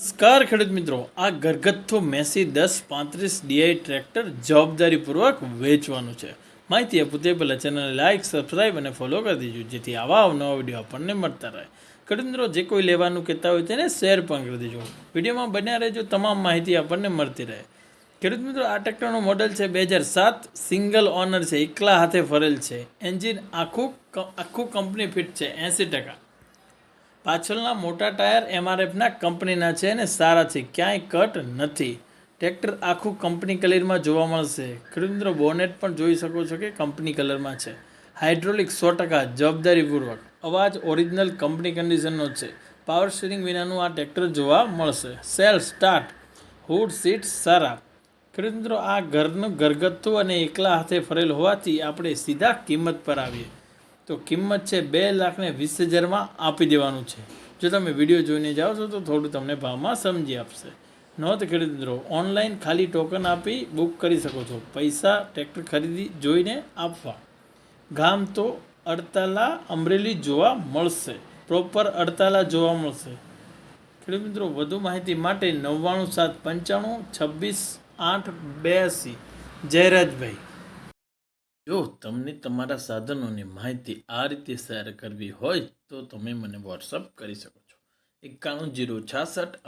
નમસ્કાર ખેડૂત મિત્રો. આ ઘરગથ્થુ મેસી દસ પાંત્રીસ ડીઆઈ ટ્રેક્ટર જવાબદારીપૂર્વક વેચવાનું છે. માહિતી આપું તે પહેલાં ચેનલને લાઇક સબસ્ક્રાઈબ અને ફોલો કરી દેજો, જેથી આવા અવનવા વીડિયો આપણને મળતા રહે. ખેડૂત મિત્રો, જે કોઈ લેવાનું કહેતા હોય તેને શેર પણ કરી દેજો. વિડીયોમાં બન્યા રહેજો, તમામ માહિતી આપણને મળતી રહે. ખેડૂત મિત્રો, આ ટ્રેક્ટરનું મોડલ છે બે હજાર સાત, સિંગલ ઓનર છે, એકલા હાથે ફરેલ છે. એન્જિન આખું આખું કંપની ફિટ છે, એંસી ટકા. પાછળના મોટા ટાયર એમઆરએફના કંપનીના છે અને સારા છે ક્યાંય કટ નથી. ટ્રેક્ટર આખું કંપની કલરમાં જોવા મળશે. ખેડૂત બોનેટ પણ જોઈ શકો છો કે કંપની કલરમાં છે. હાઇડ્રોલિક સો ટકા જવાબદારીપૂર્વક. અવાજ ઓરિજિનલ કંપની કન્ડિશનનો છે. પાવર સ્ટીરિંગ વિનાનું આ ટ્રેક્ટર જોવા મળશે. Self start. હુડ સીટ સારા. ખેડૂત આ ઘરનું ઘરગથ્થું અને એકલા હાથે ફરેલ હોવાથી આપણે સીધા કિંમત પર આવીએ. તો કિંમત છે બે લાખને વીસ હજારમાં આપી દેવાનું છે. જો તમે વીડિયો જોઈને જાઓ છો તો થોડું તમને ભાવમાં સમજી આપશે. નોંધ ખેડૂત મિત્રો ઓનલાઈન ખાલી ટોકન આપી બુક કરી શકો છો. પૈસા ટ્રેક્ટર ખરીદી જોઈને આપવા. ગામ તો અડતાલા અમરેલી જોવા મળશે. પ્રોપર અડતાલા જોવા મળશે. ખેડૂત મિત્રો, વધુ માહિતી માટે નવ્વાણું સાત પંચાણું છવ્વીસ આઠ બ્યાસી જયરાજભાઈ. જો તમને તમારા સાધનોની માહિતી આ રીતે શેર કરવી હોય તો તમે મને વોટ્સઅપ કરી શકો છો. એકાણું જીરો છાસઠ